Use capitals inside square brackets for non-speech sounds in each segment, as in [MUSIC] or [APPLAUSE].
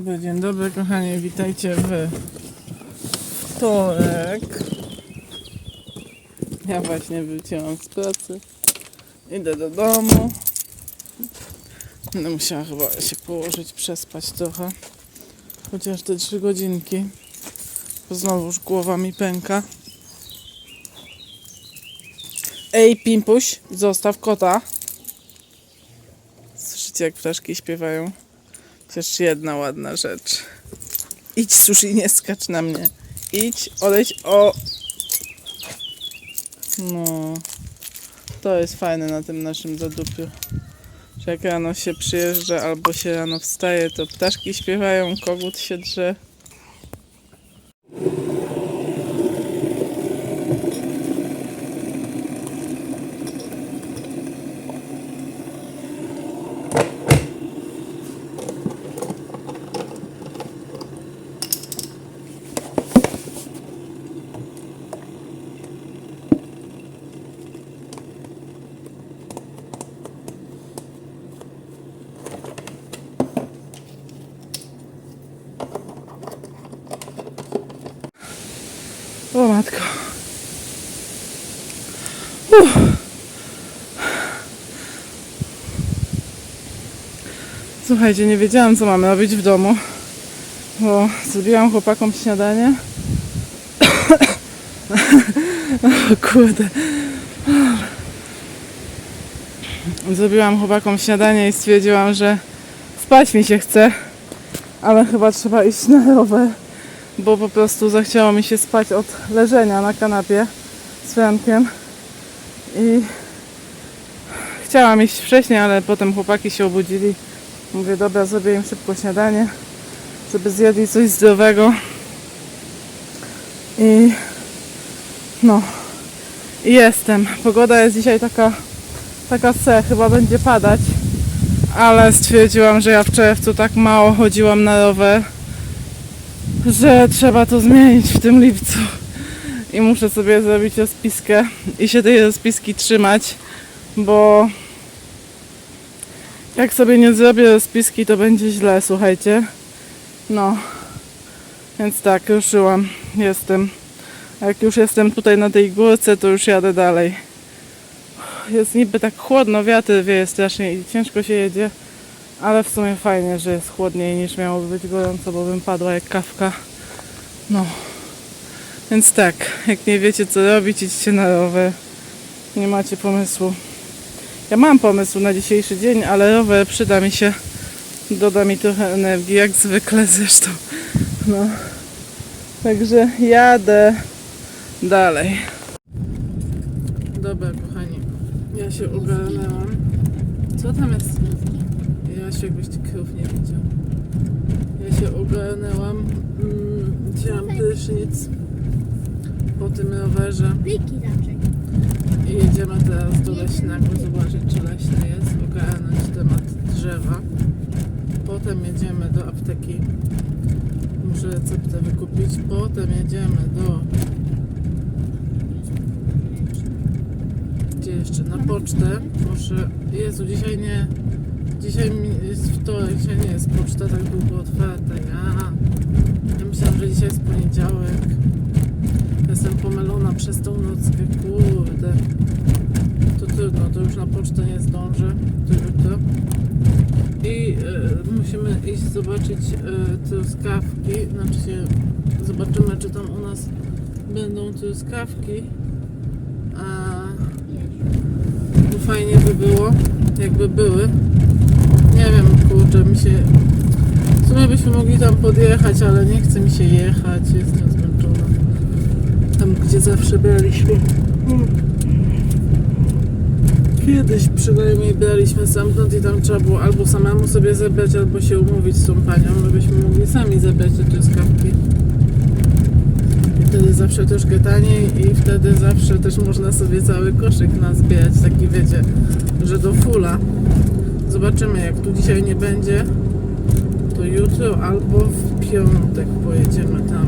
dobry, dzień dobry kochani, witajcie w wtorek. Ja właśnie wróciłam z pracy. Idę do domu. Będę musiała chyba się położyć, przespać trochę. Chociaż te trzy godzinki. Bo znowuż głowa mi pęka. Ej, Pimpuś, zostaw kota. Słyszycie jak ptaszki śpiewają? Chociaż jedna ładna rzecz. Idź, sushi, nie skacz na mnie. Idź, odejdź, o! No. To jest fajne na tym naszym zadupiu. Że jak rano się przyjeżdża albo się rano wstaje, to ptaszki śpiewają, kogut się drze. Matko. Uff. Słuchajcie, nie wiedziałam co mamy robić w domu, bo zrobiłam chłopakom śniadanie. o kurde. Zrobiłam chłopakom śniadanie i stwierdziłam, że spać mi się chce, ale chyba trzeba iść na rower bo po prostu zachciało mi się spać od leżenia na kanapie z Frankiem i chciałam iść wcześniej, ale potem chłopaki się obudzili. Mówię, dobra, zrobię im szybko śniadanie, żeby zjedli coś zdrowego i no jestem. Pogoda jest dzisiaj taka taka se, chyba będzie padać, ale stwierdziłam, że ja w czerwcu tak mało chodziłam na rower, że trzeba to zmienić w tym lipcu i muszę sobie zrobić rozpiskę i się tej rozpiski trzymać, bo jak sobie nie zrobię rozpiski, to będzie źle, słuchajcie. No, więc tak, ruszyłam, jestem. Jak już jestem tutaj na tej górce, to już jadę dalej. Jest niby tak chłodno, wiatr wieje strasznie i ciężko się jedzie. Ale w sumie fajnie, że jest chłodniej niż miałoby być gorąco, bo bym padła jak kawka. No. Więc tak, jak nie wiecie co robić, idźcie na rower. Nie macie pomysłu. Ja mam pomysł na dzisiejszy dzień, ale rower przyda mi się. Doda mi trochę energii, jak zwykle zresztą. No. Także jadę dalej. Dobra, kochani. Ja się ogarnęłam. Co tam jest? Ja się jakbyś ty krów nie widział. Ja się ogarnęłam. Mm, wzięłam prysznic po tym rowerze raczej. i jedziemy teraz do leśnego zobaczyć czy leśny jest, ogarnąć temat drzewa. Potem jedziemy do apteki. Muszę receptę wykupić. Potem jedziemy do gdzie jeszcze? Na pocztę. Muszę. Jezu, dzisiaj nie. Dzisiaj jest wtorek, dzisiaj nie jest poczta tak długo otwarta. Ja, ja myślałam, że dzisiaj jest poniedziałek. Jestem pomylona przez tą nockę, kurde. To trudno, to już na pocztę nie zdążę. To jutro. I e, musimy iść zobaczyć e, truskawki. Znaczy się, zobaczymy, czy tam u nas będą truskawki. A no fajnie by było, jakby były. Nie wiem, kurczę, mi się... W sumie byśmy mogli tam podjechać, ale nie chce mi się jechać, jestem zmęczona. Tam, gdzie zawsze braliśmy. Kiedyś przynajmniej braliśmy stamtąd i tam trzeba było albo samemu sobie zebrać, albo się umówić z tą panią, żebyśmy mogli sami zebrać te truskawki. I wtedy zawsze troszkę taniej i wtedy zawsze też można sobie cały koszyk nazbierać, taki wiecie, że do fula. Zobaczymy, jak tu dzisiaj nie będzie, to jutro albo w piątek pojedziemy tam.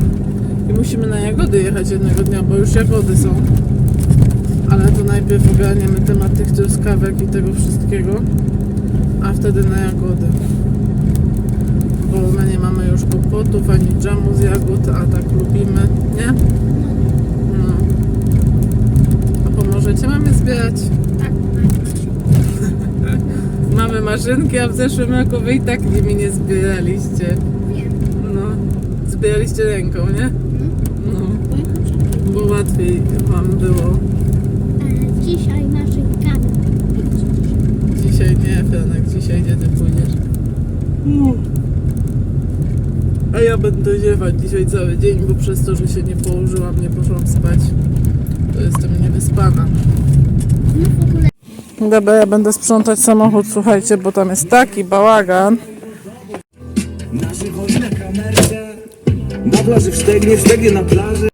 I musimy na jagody jechać jednego dnia, bo już jagody są. Ale to najpierw ogarniemy temat tych truskawek i tego wszystkiego, a wtedy na jagody. bo my nie mamy już kompotów ani dżemu z jagód, a tak lubimy, nie? No. A pomożecie mamy zbierać? Mamy maszynki, a w zeszłym roku wy i tak nimi nie zbieraliście. wiem. No, zbieraliście ręką, nie? No, bo łatwiej wam było. Dzisiaj maszynkami. Dzisiaj nie, Franek, dzisiaj gdzie ty pójdziesz? A ja będę ziewać dzisiaj cały dzień, bo przez to, że się nie położyłam, nie poszłam spać, to jestem niewyspana. No w ogóle Dobra, ja będę sprzątać samochód, słuchajcie, bo tam jest taki bałagan. Na żywo na kamerce Na plaży w Sztegnie, w Sztegnie na plaży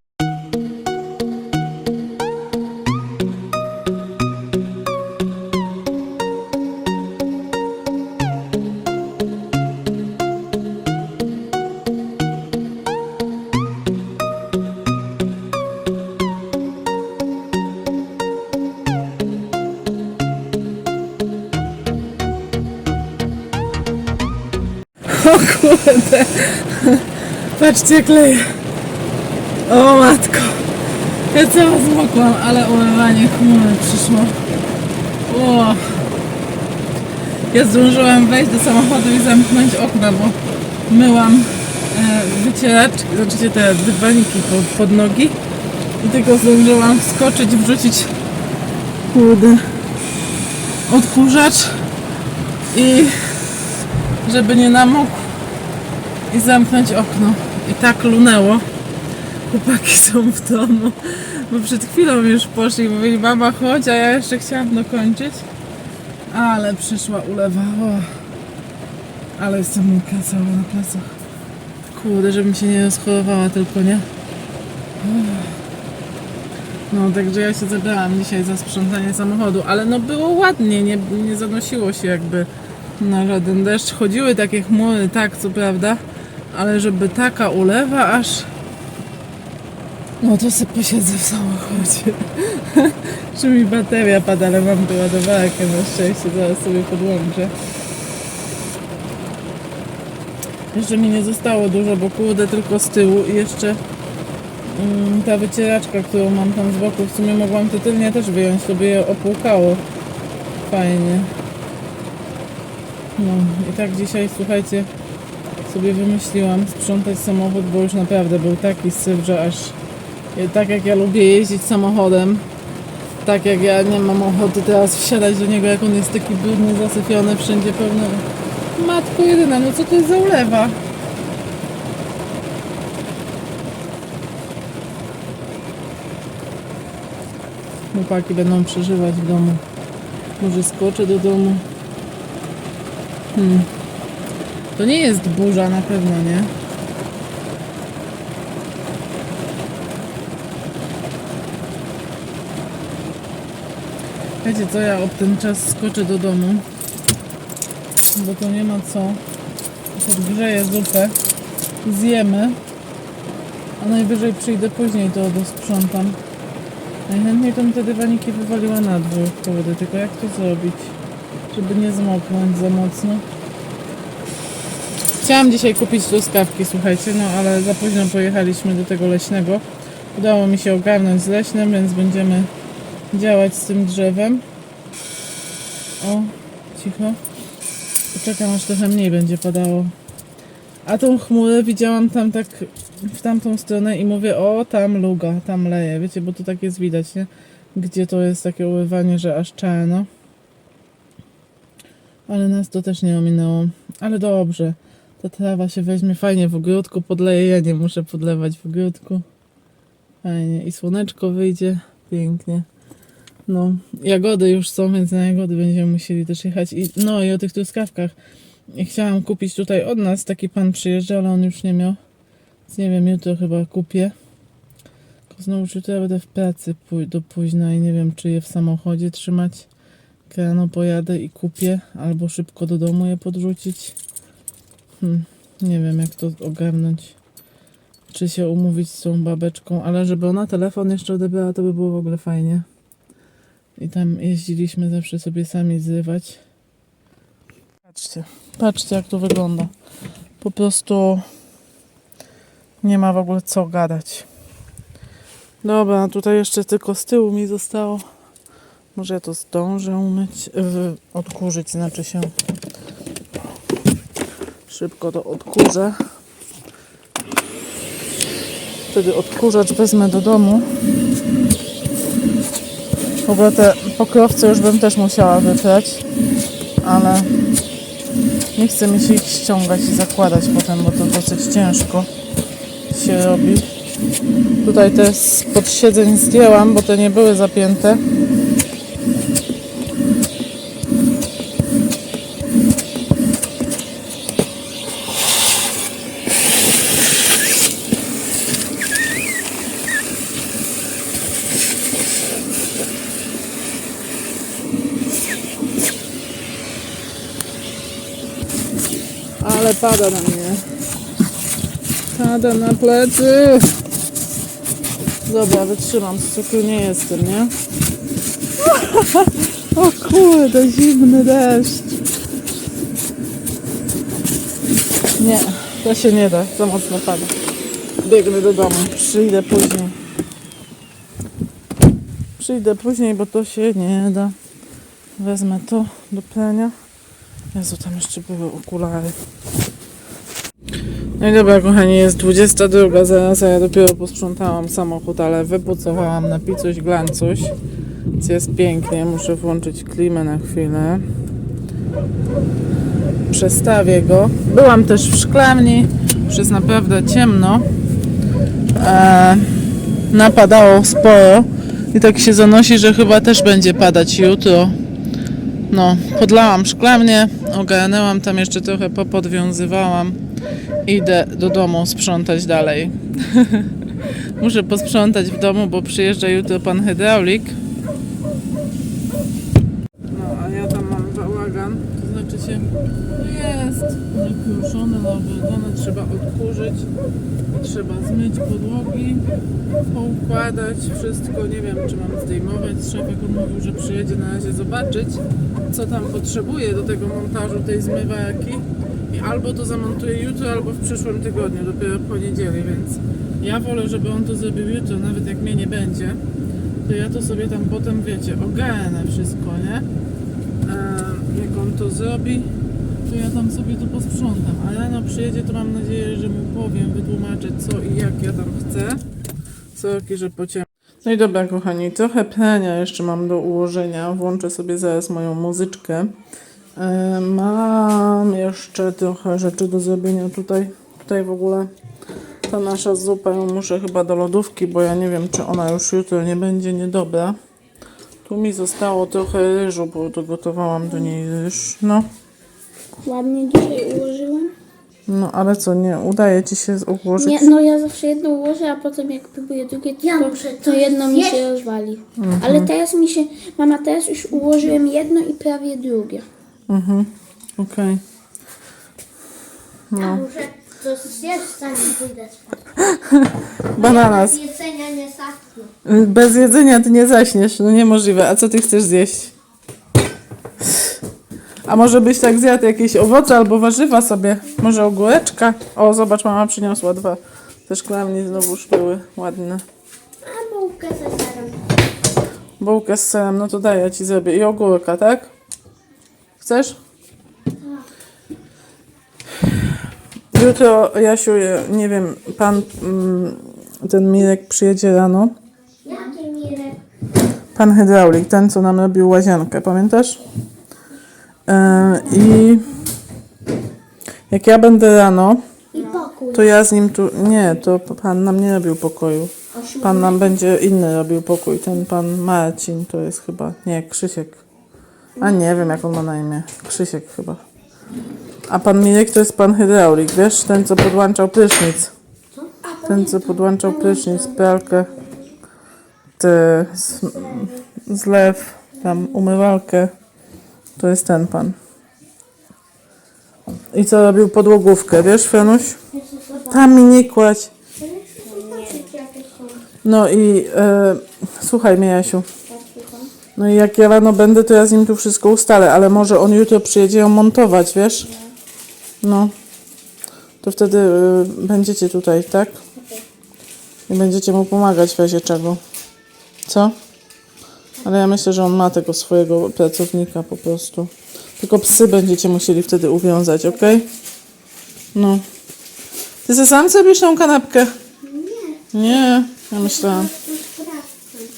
patrzcie jak leje. O matko, ja cała zmokłam, ale umywanie chmury przyszło. O. Ja zdążyłam wejść do samochodu i zamknąć okna, bo myłam e, wycieraczki, znaczy te dywaniki pod, pod nogi i tylko zdążyłam wskoczyć, wrzucić kurde odkurzacz i żeby nie namógł i zamknąć okno. I tak lunęło. Chłopaki są w domu, bo przed chwilą już poszli mówili, mama chodź, a ja jeszcze chciałam dokończyć. Ale przyszła ulewa. O. Ale jestem mokra cała na plecach. Kurde, żebym się nie rozchorowała tylko, nie? No, także ja się zabrałam dzisiaj za sprzątanie samochodu, ale no było ładnie, nie, nie zanosiło się jakby na żaden deszcz. Chodziły takie chmury, tak, co prawda, ale żeby taka ulewa aż... No to sobie posiedzę w samochodzie. [LAUGHS] Czy mi bateria pada, ale mam tu ładowarkę na szczęście, zaraz sobie podłączę. Jeszcze mi nie zostało dużo, bo kurde tylko z tyłu i jeszcze mm, ta wycieraczka, którą mam tam z boku, w sumie mogłam tytylnie też wyjąć, to by je opłukało. Fajnie. No i tak dzisiaj, słuchajcie, sobie wymyśliłam sprzątać samochód, bo już naprawdę był taki syf, że aż ja- tak jak ja lubię jeździć samochodem, tak jak ja nie mam ochoty teraz wsiadać do niego, jak on jest taki brudny, zasypiony, wszędzie pełno... Matko jedyna, no co to jest za ulewa? Chłopaki będą przeżywać w domu. Może skoczę do domu. Hmm. To nie jest burza na pewno, nie? Wiecie co, ja ob ten czas skoczę do domu, bo to nie ma co. Podgrzeję zupę, zjemy, a najwyżej przyjdę później, to dosprzątam. Najchętniej to bym te dywaniki wywaliła na dwór, kurde, tylko jak to zrobić, żeby nie zmoknąć za mocno. Chciałam dzisiaj kupić truskawki, słuchajcie, no ale za późno pojechaliśmy do tego leśnego. Udało mi się ogarnąć z leśnym, więc będziemy działać z tym drzewem. O, cicho. Poczekam aż trochę mniej będzie padało. A tą chmurę widziałam tam tak w tamtą stronę i mówię, o tam luga, tam leje. Wiecie, bo tu tak jest widać, nie? Gdzie to jest takie uływanie, że aż czarno. Ale nas to też nie ominęło. Ale dobrze. Ta trawa się weźmie fajnie w ogródku, podleję. Ja nie muszę podlewać w ogródku. Fajnie. I słoneczko wyjdzie. Pięknie. No, jagody już są, więc na jagody będziemy musieli też jechać. I, no i o tych truskawkach. Chciałam kupić tutaj od nas. Taki pan przyjeżdża, ale on już nie miał. Więc nie wiem, jutro chyba kupię. Tylko znowu jutro będę w pracy do późna i nie wiem, czy je w samochodzie trzymać. Rano pojadę i kupię, albo szybko do domu je podrzucić. Hmm, nie wiem, jak to ogarnąć. Czy się umówić z tą babeczką, ale żeby ona telefon jeszcze odebrała, to by było w ogóle fajnie. I tam jeździliśmy zawsze sobie sami zrywać. Patrzcie, patrzcie jak to wygląda. Po prostu nie ma w ogóle co gadać. Dobra, tutaj jeszcze tylko z tyłu mi zostało. Może ja to zdążę umyć, odkurzyć, znaczy się. Szybko to odkurzę. Wtedy odkurzacz wezmę do domu. W ogóle te pokrowce już bym też musiała wyprać, ale nie chce mi się ich ściągać i zakładać potem, bo to dosyć ciężko się robi. Tutaj te spod siedzeń zdjęłam, bo te nie były zapięte. Ale pada na mnie. Pada na plecy. Dobra, wytrzymam. Cukru nie jestem, nie? [LAUGHS] O kurde, zimny deszcz. Nie, to się nie da. Za mocno pada. Biegnę do domu. Przyjdę później. Przyjdę później, bo to się nie da. Wezmę to do prania. Jezu, tam jeszcze były okulary. No i dobra, kochani, jest 22 zaraz, ja dopiero posprzątałam samochód, ale wypucowałam na picuś glancuś. Więc jest pięknie, muszę włączyć klimę na chwilę. Przestawię go. Byłam też w szklarni, już jest naprawdę ciemno. E, napadało sporo i tak się zanosi, że chyba też będzie padać jutro. No, podlałam szklarnię, ogarnęłam tam jeszcze trochę popodwiązywałam. Idę do domu sprzątać dalej. [LAUGHS] Muszę posprzątać w domu, bo przyjeżdża jutro pan hydraulik. No, a ja tam mam bałagan, to znaczy się jest. Nakruszone, naobrodzone, trzeba odkurzyć, trzeba zmyć podłogi, poukładać wszystko, nie wiem czy mam zdejmować, szefek mówił, że przyjedzie na razie zobaczyć, co tam potrzebuje do tego montażu tej zmywarki albo to zamontuję jutro, albo w przyszłym tygodniu, dopiero w poniedzieli, więc ja wolę, żeby on to zrobił jutro, nawet jak mnie nie będzie, to ja to sobie tam potem, wiecie, ogarnę wszystko, nie? Jak on to zrobi, to ja tam sobie to posprzątam. A rano przyjedzie, to mam nadzieję, że mu powiem, wytłumaczę co i jak ja tam chcę. Sorki, że pociągnę. No i dobra, kochani, trochę prania jeszcze mam do ułożenia. Włączę sobie zaraz moją muzyczkę. Mam jeszcze trochę rzeczy do zrobienia tutaj. Tutaj w ogóle ta nasza zupa, ją muszę chyba do lodówki, bo ja nie wiem, czy ona już jutro nie będzie niedobra. Tu mi zostało trochę ryżu, bo dogotowałam do niej ryż. No, Ładnie dzisiaj ułożyłam. no ale co, nie udaje ci się ułożyć? Nie, no ja zawsze jedno ułożę, a potem jak próbuję drugie, to, to jedno mi się rozwali. Ale teraz mi się, mama, teraz już ułożyłem jedno i prawie drugie. Mhm, okej. A muszę to zjeść, zanim pójdę spać. [LAUGHS] Bananas. Jedzenia nie. Y, Bez jedzenia ty nie zaśniesz, no niemożliwe. A co ty chcesz zjeść? A może byś tak zjadł jakieś owoce albo warzywa sobie? Może ogóreczka? O, zobacz, mama przyniosła dwa. Te szklarnie znowuż były ładne. A bułkę ze serem. Bułkę z serem, no to daj, ja ci zrobię. I ogórka, tak? Chcesz? Jutro, Jasiu, ja nie wiem, pan, mm, ten Mirek przyjedzie rano. Jaki mirek? Pan hydraulik, ten co nam robił łazienkę, pamiętasz? E, I jak ja będę rano, to ja z nim tu. Nie, to pan nam nie robił pokoju. Pan nam będzie inny robił pokój. Ten pan Marcin to jest chyba. Nie, Krzysiek. A nie wiem jak on ma na imię. Krzysiek chyba. A pan Mirek to jest pan hydraulik, wiesz? Ten co podłączał prysznic. Ten co podłączał prysznic, pralkę, te zlew, tam umywalkę. To jest ten pan. I co robił podłogówkę, wiesz, Fenuś? Tam mi nie kładź. No i e, słuchaj mnie, Jasiu. No i jak ja rano będę, to ja z nim tu wszystko ustalę, ale może on jutro przyjedzie ją montować, wiesz? No. to wtedy y, będziecie tutaj, tak? I będziecie mu pomagać w razie czego. Co? Ale ja myślę, że on ma tego swojego pracownika po prostu. Tylko psy będziecie musieli wtedy uwiązać, ok? No. Ty se sam zrobisz tą kanapkę? Nie. Nie, ja myślałam.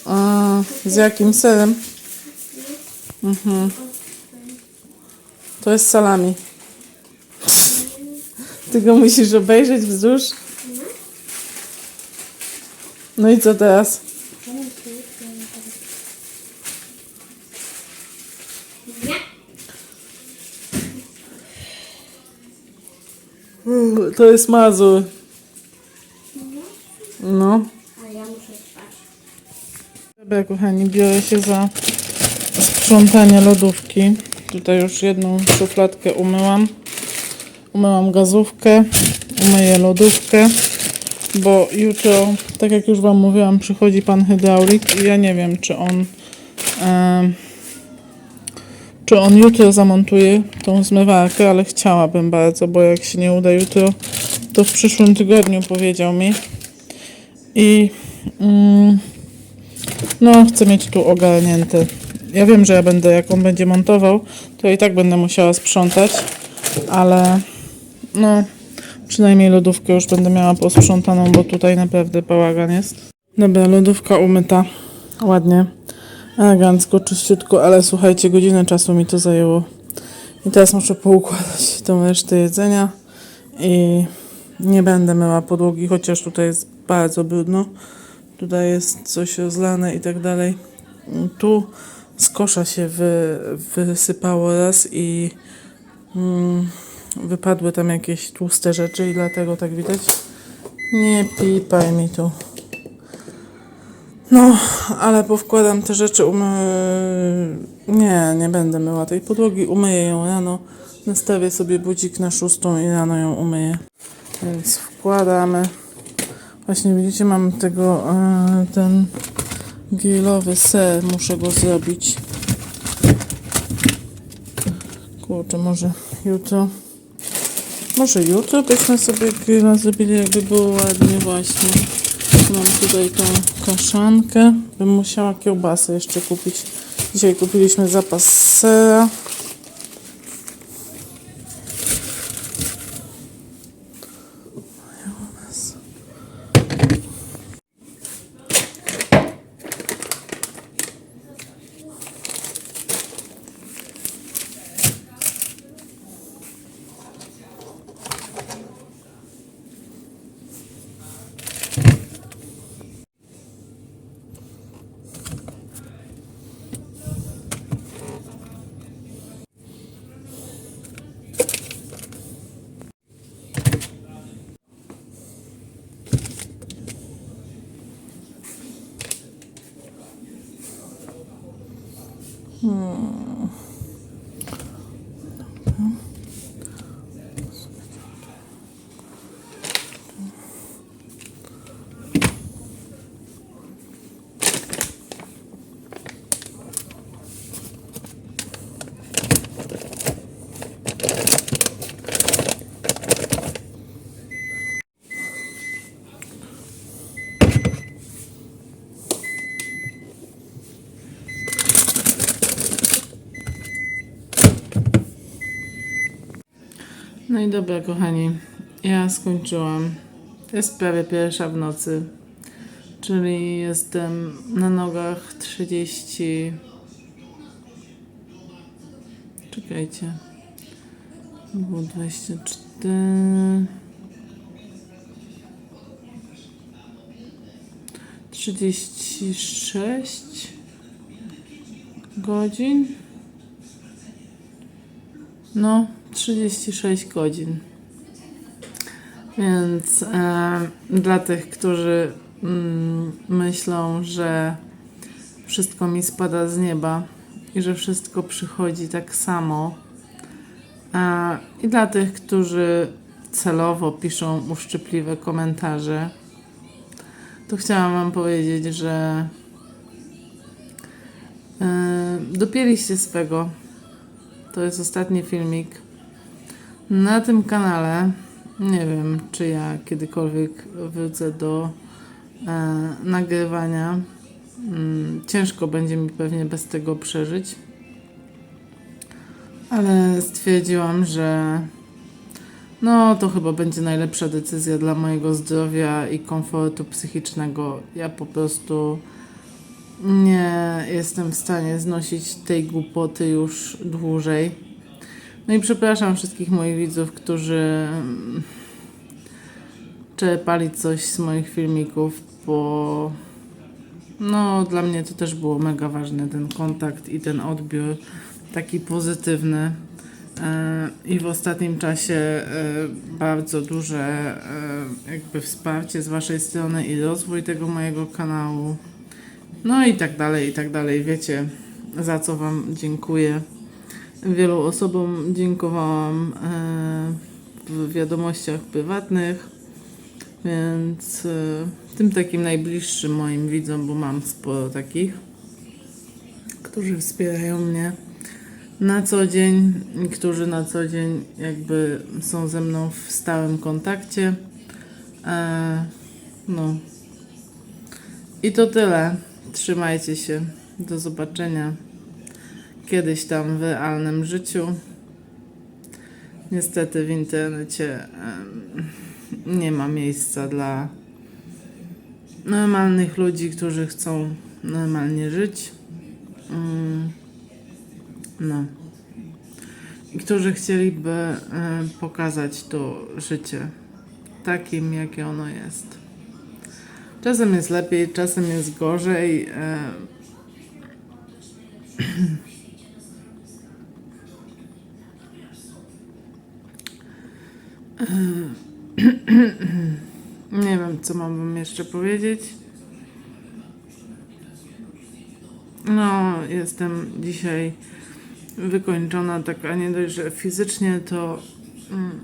A, z jakim serem? Mhm. To jest salami. Ty go musisz obejrzeć wzdłuż. No i co teraz? To jest mazur. No. A ja muszę. Dobra, kochani, biorę się za sprzątanie lodówki. Tutaj już jedną szufladkę umyłam. Umyłam gazówkę, umyję lodówkę, bo jutro, tak jak już Wam mówiłam, przychodzi pan hydraulik i ja nie wiem, czy on em, czy on jutro zamontuje tą zmywarkę, ale chciałabym bardzo, bo jak się nie uda jutro, to w przyszłym tygodniu powiedział mi. I mm, no, chcę mieć tu ogarnięte. Ja wiem, że ja będę, jak on będzie montował, to i tak będę musiała sprzątać, ale no, przynajmniej lodówkę już będę miała posprzątaną, bo tutaj naprawdę bałagan jest. Dobra, lodówka umyta. Ładnie, elegancko, czyściutko, ale słuchajcie, godzinę czasu mi to zajęło. I teraz muszę poukładać tą resztę jedzenia i nie będę myła podłogi, chociaż tutaj jest bardzo brudno. Tutaj jest coś rozlane i tak dalej. Tu z kosza się wy, wysypało raz i mm, wypadły tam jakieś tłuste rzeczy i dlatego tak widać. Nie pipaj mi tu. No, ale powkładam te rzeczy, umy... Nie, nie będę myła tej podłogi, umyję ją rano. Nastawię sobie budzik na szóstą i rano ją umyję. Więc wkładamy. Właśnie widzicie, mam tego, e, ten grillowy ser, muszę go zrobić. Kurczę, może jutro, może jutro byśmy sobie grilla zrobili, jakby było ładnie właśnie. Mam tutaj tą kaszankę, bym musiała kiełbasę jeszcze kupić. Dzisiaj kupiliśmy zapas sera. 嗯。No i dobra, kochani, ja skończyłam. Jest prawie pierwsza w nocy, czyli jestem na nogach 30. Czekajcie. Było 24. Trzydzieści sześć godzin. No, 36 godzin. Więc e, dla tych, którzy mm, myślą, że wszystko mi spada z nieba i że wszystko przychodzi tak samo, e, i dla tych, którzy celowo piszą uszczypliwe komentarze, to chciałam Wam powiedzieć, że e, dopięliście swego. To jest ostatni filmik. Na tym kanale Nie wiem, czy ja kiedykolwiek wrócę do e, nagrywania. Mm, ciężko będzie mi pewnie bez tego przeżyć. Ale stwierdziłam, że no to chyba będzie najlepsza decyzja dla mojego zdrowia i komfortu psychicznego. Ja po prostu nie jestem w stanie znosić tej głupoty już dłużej. No i przepraszam wszystkich moich widzów, którzy mm, czerpali coś z moich filmików, bo no dla mnie to też było mega ważne, ten kontakt i ten odbiór taki pozytywny. E, I w ostatnim czasie e, bardzo duże e, jakby wsparcie z Waszej strony i rozwój tego mojego kanału. No i tak dalej, i tak dalej. Wiecie, za co Wam dziękuję. Wielu osobom dziękowałam e, w wiadomościach prywatnych, więc e, tym takim najbliższym moim widzom, bo mam sporo takich, którzy wspierają mnie na co dzień, którzy na co dzień jakby są ze mną w stałym kontakcie. E, no. I to tyle. Trzymajcie się. Do zobaczenia kiedyś tam w realnym życiu. Niestety w internecie nie ma miejsca dla normalnych ludzi, którzy chcą normalnie żyć. Mm, No. I którzy chcieliby em, pokazać to życie takim, jakie ono jest. Czasem jest lepiej, czasem jest gorzej. [CLEARS THROAT] Nie wiem, co mam wam jeszcze powiedzieć. No, jestem dzisiaj wykończona, tak, a nie dość, że fizycznie to. Mm,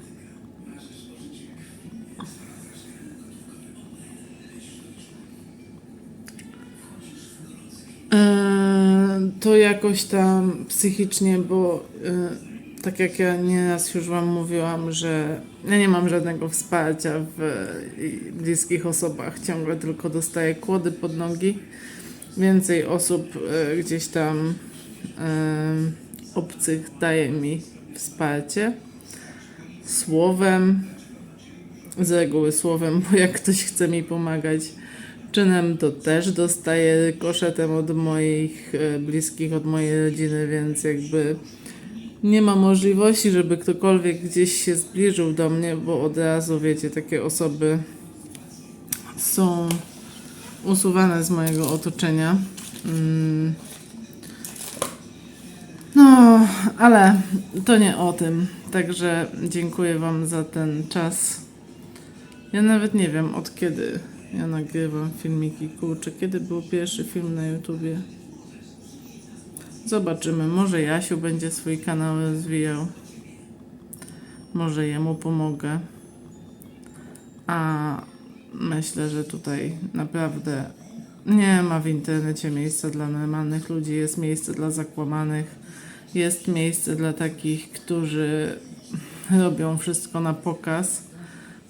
Eee, to jakoś tam psychicznie, bo e, tak jak ja nieraz już Wam mówiłam, że ja nie mam żadnego wsparcia w bliskich osobach, ciągle tylko dostaję kłody pod nogi. Więcej osób e, gdzieś tam e, obcych daje mi wsparcie słowem, z reguły słowem, bo jak ktoś chce mi pomagać czynem, to też dostaję koszetem od moich e, bliskich, od mojej rodziny, więc jakby nie ma możliwości, żeby ktokolwiek gdzieś się zbliżył do mnie, bo od razu, wiecie, takie osoby są usuwane z mojego otoczenia. Mm. No, ale to nie o tym. Także dziękuję Wam za ten czas. Ja nawet nie wiem od kiedy ja nagrywam filmiki. Kurczę, kiedy był pierwszy film na YouTubie? Zobaczymy. Może Jasiu będzie swój kanał rozwijał. Może jemu pomogę. A myślę, że tutaj naprawdę nie ma w internecie miejsca dla normalnych ludzi. Jest miejsce dla zakłamanych. Jest miejsce dla takich, którzy robią wszystko na pokaz.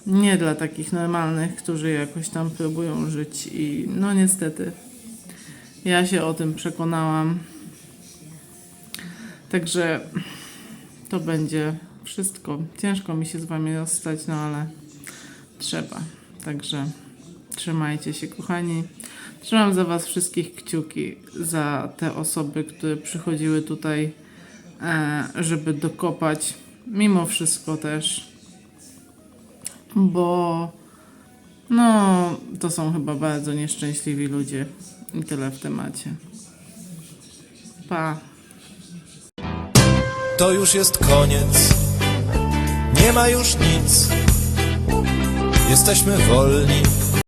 Nie dla takich normalnych, którzy jakoś tam próbują żyć i no niestety ja się o tym przekonałam. Także to będzie wszystko. Ciężko mi się z wami rozstać, no ale trzeba. Także trzymajcie się, kochani. Trzymam za was wszystkich kciuki, za te osoby, które przychodziły tutaj, e, żeby dokopać. Mimo wszystko też bo no, to są chyba bardzo nieszczęśliwi ludzie i tyle w temacie. Pa. To już jest koniec, nie ma już nic. Jesteśmy wolni,